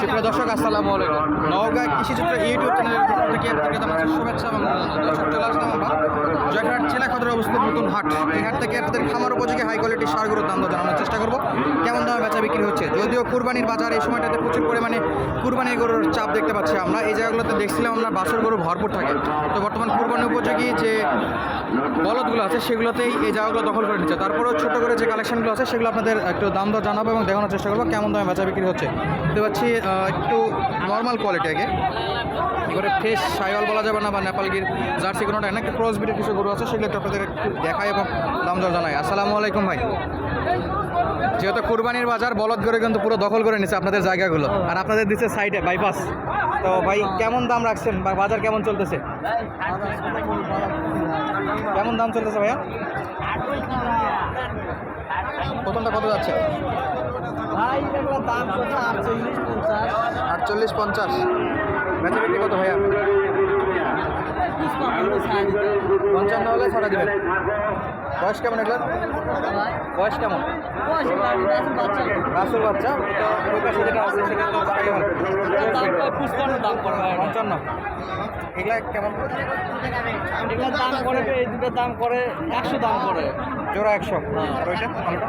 সুপ্রিয় দর্শক, আসসালামু আলাইকুম। নওগাঁ কৃষিচিত্র ইউটিউব চ্যানেলের পক্ষ থেকে আপনাদের আমার শুভেচ্ছা এবং দর্শক, চলে আসলাম আমরা জয়ঘাট জেলা খদরে অবস্থিত নতুন হাট। এই হাট থেকে আপনাদের খামার উপযোগী হাই কোয়ালিটির সারগুলোর দাম জানানোর চেষ্টা করব। কেমন দামে বেচা বিক্রি হচ্ছে? যদিও কুরবানির বাজার এই সময়টাতে প্রচুর পরিমাণে কুরবানির গরুর চাপ দেখতে পাচ্ছি আমরা। এই জায়গাগুলোতে দেখছিলাম আমরা বাছুর গরু ভরপুর থাকে। তো বর্তমান কুরবানি উপযোগী যে বলদগুলো আছে, সেগুলোতেই এই জায়গাগুলো দখল করে নিচ্ছে। তারপরেও ছোটো করে যে কালেকশনগুলো আছে, সেগুলো আপনাদের একটু দাম দর জানাব এবং দেখানোর চেষ্টা করব কেমন দামে বেচা বিক্রি হচ্ছে। দেখতে পাচ্ছি একটু নর্মাল কোয়ালিটি আগে। এবারে ফ্রেশ সাইওয়াল বলা যাবে না বা নেপালগির জার্সি কোনোটাই না একটা ক্রস বিটের কিছু গরু আছে, সেগুলো একটু আপনাদের একটু দেখাই এবং দাম দর জানাই। আসসালামু আলাইকুম ভাই। যেহেতু কুরবানির বাজার, বলদ করে কিন্তু পুরো দখল করে নিচ্ছে আপনাদের জায়গাগুলো। আর আপনাদের দিচ্ছে সাইডে বাইপাস তো ভাই, কেমন দাম রাখছেন বা বাজার কেমন চলতেছে? কেমন দাম চলতেছে ভাইয়া? প্রথমটা কত যাচ্ছে? ভাই দাম আটচল্লিশ। আটচল্লিশ পঞ্চাশ। বেচা বিক্রি কত ভাইয়া? পঞ্চান্ন হলে ছাড়া দেবেন। বয়স কেমন এগুলো বয়স কেমন? রাসুল বাচ্চা ওই পাশে যেটা আছে সেটা তো আগে দাম করে পঞ্চান্ন। এগুলা কেমন? এগুলোর দাম করে এই দুটোর দাম করে একশো দাম করে জোড়া একশো। আর ওইটা ভালোটা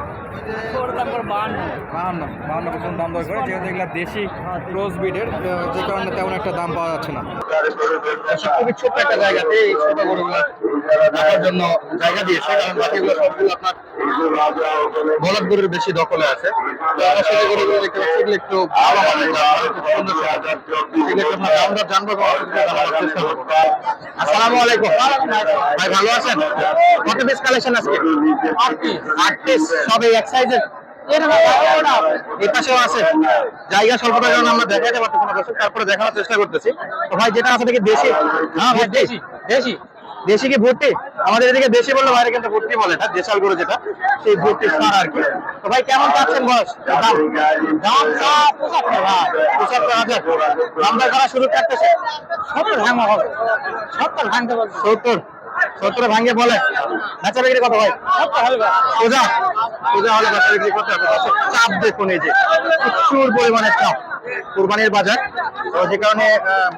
ওর দাম করে বাহান্ন। বাহান্ন বাহান্ন পর্যন্ত দাম দর করে যেহেতু এগুলা দেশি ক্রস বিডের যে কারণে তেমন একটা দাম পাওয়া যাচ্ছে না। খুবই ছোট্ট একটা জায়গাতে এই ছোট গরুগুলো রাখার জন্য জায়গা দিয়েছে কারণ বাকিগুলো সবগুলো আপনার গরুর বেশি দখলে আছে। তো আমরা সেই গরুগুলো দেখতে পাচ্ছি এগুলো একটু ভালো মানের সুন্দর জাত। একটু আপনার দাম জানব এবং চেষ্টা করব। আসসালামু আলাইকুম। ভাই ভালো আছেন? কত পিস কালেকশন আজকে? আট পিস সব এক সাইজের এই আছে। জায়গা স্বল্পতার কারণে আমরা দেখাতে পারতেছি না তারপরে দেখানোর চেষ্টা করতেছি। তো ভাই যেটা আছে দেখি দেশি? হ্যাঁ দেশি। দেশি। দেশি কি ভর্তি? আমাদের এদিকে দেশি বললে বাইরে কিন্তু ভর্তি বলে না দেশাল গরু যেটা, সেই ভর্তি সার আর কি। তো ভাই, কেমন পাচ্ছেন বয়স? দাম? দাম পঁচাত্তর পঁচাত্তর হাজার দাম দর করা শুরু করতেছে সত্তর সত্তর সত্তর? সত্তর ভাঙে বলে। বেচা বিক্রি কত ভাই? সোজা সোজা হলে বেচা বিক্রি করতে হবে। চাপ দেখুন এই যে প্রচুর পরিমাণে চাপ কুরবানির বাজার। তো যে কারণে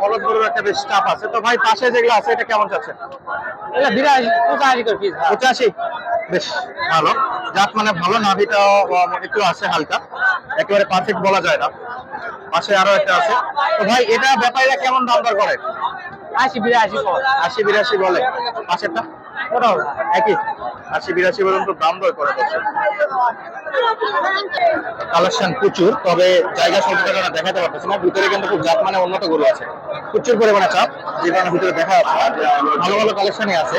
বলদ গরুর একটা বেশ চাপ আছে। তো ভাই পাশে যেগুলো আছে এটা কেমন চাচ্ছে এটা বিরাশি পঁচাশি করে পিস পঁচাশি? বেশ ভালো। জাত মানে ভালো নাভিটাও একটু আছে হালকা। একেবারে পারফেক্ট বলা যায় না। পাশে আরও একটা আছে। তো ভাই এটা ব্যাপারীরা কেমন দাম দর করে? আশি বিরাশি আশি বিরাশি বলে। পাশেরটা? ওটাও একই। আশি বিরাশি পর্যন্ত দাম দর করে দিচ্ছে কালেকশন প্রচুর, তবে জায়গা স্বল্পতার কারণে দেখাতে পারতেছি না, ভিতরে কিন্তু খুব জাত মানে উন্নত গরু আছে। প্রচুর পরিমাণে চাপ, যে কারণে ভিতরে দেখা যাচ্ছে ভালো ভালো কালেকশনই আছে।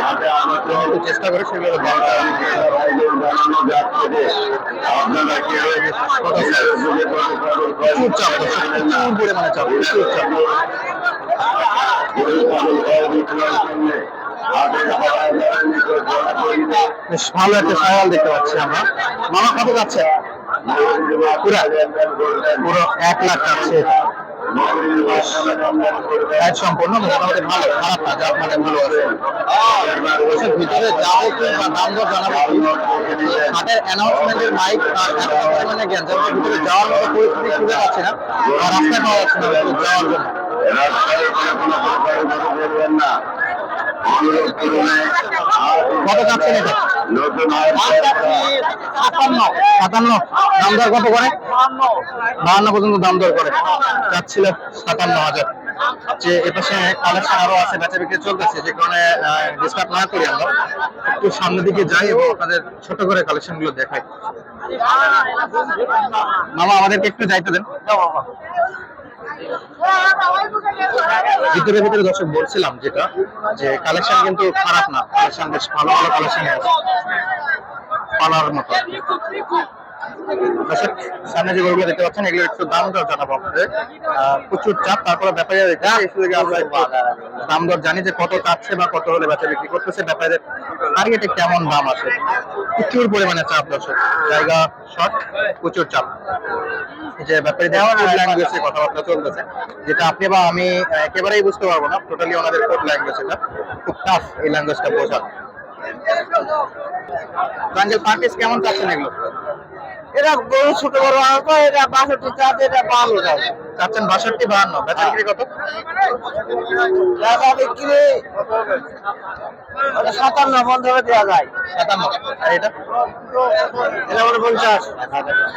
একটু চেষ্টা করে সেগুলো প্রচুর চাপ, প্রচুর পরিমাণে চাপ, প্রচুর চাপ। বেশ ভালো একটা সায়াল দেখতে পাচ্ছি আমরা। মামা কত যাচ্ছে? পুরা। পুরো এক লাখ যাচ্ছে। এক সম্পূর্ণ মোটামুটি ভালো খারাপ না যা মানে ভালো আছে। ভিতরে যাব কি বা দাম দর জানাব কি? হাটের অ্যানাউন্সমেন্টের মাইক আর এত পরিমাণে জ্ঞান, যার ভিতরে যাওয়ার মতো পরিস্থিতি খুঁজে পাচ্ছি না। আর রাস্তায় পাওয়া যাচ্ছে না, যাওয়ার জন্য। দাম দর কত করে? বাহান্ন পর্যন্ত দাম দর করে। যাচ্ছিল সাতান্ন হাজার। যে এপাশে কালেকশন আরও আছে চলতেছে না একটু সামনের দিকে যাই এবং আপনাদের ছোট করে কালেকশনগুলো দেখাই। মামা, আমাদেরকে একটু যাইতে দেন। ভিতরে ভিতরে দর্শক বলছিলাম যেটা যে কালেকশন কিন্তু খারাপ না কালেকশন বেশ ভালো ভালো কালেকশন আছে। পালার মতো। দর্শক সামনে যে গরুগুলো দেখতে পাচ্ছেন এগুলো একটু দাম দর জানাব আপনাদের। প্রচুর চাপ তারপরে ব্যাপারে দেখে এসে থেকে আমরা দাম দর জানি যে কত চাচ্ছে বা কত হলে বেচা বিক্রি করতেছে। ব্যাপারে টার্গেটে কেমন দাম আছে? প্রচুর পরিমাণে চাপ দর্শক। জায়গা শর্ট প্রচুর চাপ। যে ব্যাপারে ল্যাঙ্গুয়েজে কথাবার্তা চলতেছে, যেটা আপনি বা আমি একেবারেই বুঝতে পারব না টোটালি ওনাদের কোড ল্যাঙ্গুয়েজ এটা। খুব টাফ এই ল্যাঙ্গুয়েজটা বোঝা। পার্টিস কেমন চাচ্ছেন এগুলো? এটা গরু ছোট বড় এটা বাষট্টি চাঁদ এটা বান্ন চাঁদ চাচ্ছেন বাষট্টি বাহান্ন। বেচা বিক্রি কত? টাকা বিক্রি ওটা সাতান্ন দেওয়া যায়। সাতান্ন। আর এটা? এটা মানে পঞ্চাশ।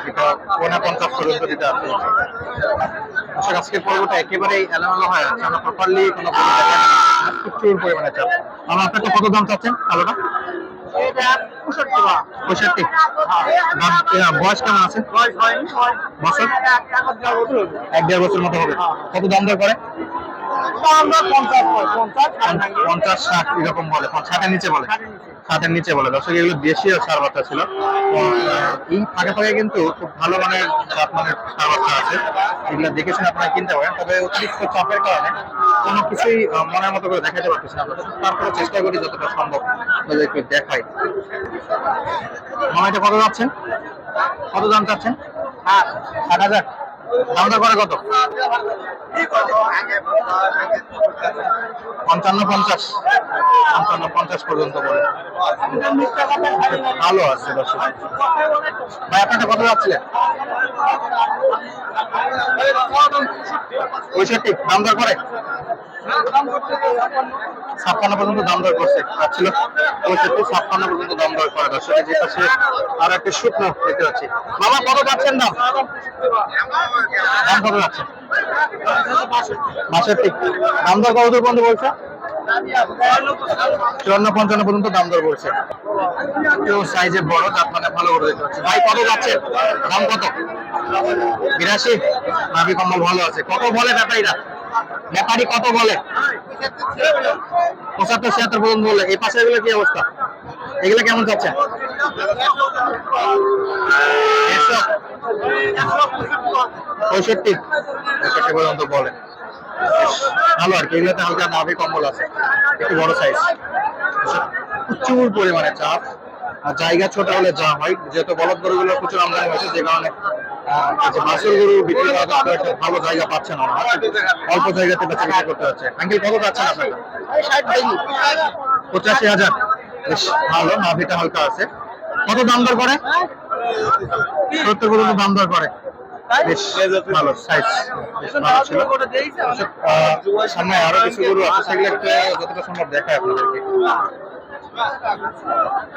এটা পৌনে পঞ্চাশ পর্যন্ত দিতে আছে দর্শক আজকের পর্বটা একেবারেই এলোমেলো হয়ে আমরা প্রপারলি কোনো। প্রচুর পরিমাণে চাপ। আমরা আপনাকে কত দাম চাচ্ছেন? আলোটা পঁয়ষট্টি। নিচে বলে। দর্শক, এগুলো দেশীয় সার বাচ্চা ছিল। এই ফাঁকে ফাঁকে কিন্তু খুব ভালো মানের সার বাচ্চা আছে। এগুলো দেখে শুনে আপনারা কিনতে পারেন। তবে অতিরিক্ত চাপের কারণে কোনো কিছুই মনের মতো করে দেখাতে পারতেছি না তারপরে চেষ্টা করি যতটা সম্ভব একটু দেখাই। মামা এটা কত যাচ্ছেন? কত দাম চাচ্ছেন? ষাট হাজার। দাম দর করে কত? পঞ্চান্ন পঞ্চাশ। পঞ্চান্ন পঞ্চাশ পর্যন্ত বলে ভালো আছে ভাই আপনারটা কত যাচ্ছিলেন? পঁয়ষট্টি, দাম দর করে? ছাপ্পান্ন পর্যন্ত দাম দর করছে। যাচ্ছিল পঁয়ষট্টি, ছাপ্পান্ন পর্যন্ত দাম দর করে যে পাশে আর শুকনো দেখতে পাচ্ছি। কত যাচ্ছেন দাম? দাম কত যাচ্ছে? বাষট্টি। দাম দর পর্যন্ত বলছে? চুয়ান্ন, পঞ্চান্ন পর্যন্ত দাম দর করছে। কেউ সাইজে বড়, তার মানে ভালো করে দেখতে পাচ্ছি। ভাই, কত যাচ্ছে? দাম কত? বিরাশি? নাভি কম্বল ভালো আছে। কত বলে ব্যাপারীরা? ব্যাপারী কত বলে? পঁচাত্তর, ছিয়াত্তর পর্যন্ত বলে। এই পাশে এগুলো কি অবস্থা? এগুলো কেমন যাচ্ছে? পঁয়ষট্টি। পঁয়ষট্টি পর্যন্ত বলে। ভালো আর কি। এগুলোতে হালকা নাভি কম্বল আছে। একটু বড় সাইজ প্রচুর পরিমাণে চাপ। জায়গা ছোট হলে যা হয়। যেহেতু বলদ গরুগুলো প্রচুর আমদানি হয়েছে, যে কারণে এই গরু বিক্রি করা খুব একটা ভালো জায়গা পাচ্ছে না অল্প জায়গাতে বেচা বিক্রি করতে হচ্ছে। আঙ্কেল, কত পাচ্ছেন আপনার? পঁচাশি হাজার। বেশ ভালো নাভিটা হালকা আছে। কত দাম দর করে? সত্তর পর্যন্ত দাম দর করে। সামনে আরও কিছু গরু আছে, সেগুলো একটু যতটা সম্ভব দেখায় আপনাদেরকে।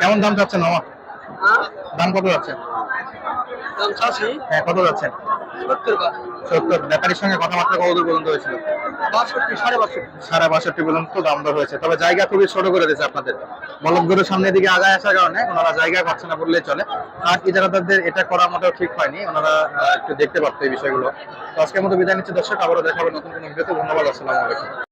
কেমন দাম চাচ্ছেন মামা? দাম কত যাচ্ছে? হ্যাঁ কত যাচ্ছেন সত্তর ব্যাপারীর সঙ্গে কথাবার্তা কত দূর পর্যন্ত হয়েছিল? সাড়ে বাষট্টি। পর্যন্ত দাম দর হয়েছে। তবে জায়গা খুবই ছোট করে দিয়েছে আপনাদের। সামনের দিকে আগায় আসার কারণে ওনারা জায়গা পাচ্ছে না বললেই চলে। আর ইজারাদারদের এটা করার মতো ঠিক হয়নি। ওনারা একটু দেখতে পারতো এই বিষয়গুলো। তো আজকের মতো বিদায় নিচ্ছে। দর্শক আবারও দেখাবে নতুন কোনো ভিডিওতে। ধন্যবাদ। আসসালামু আলাইকুম।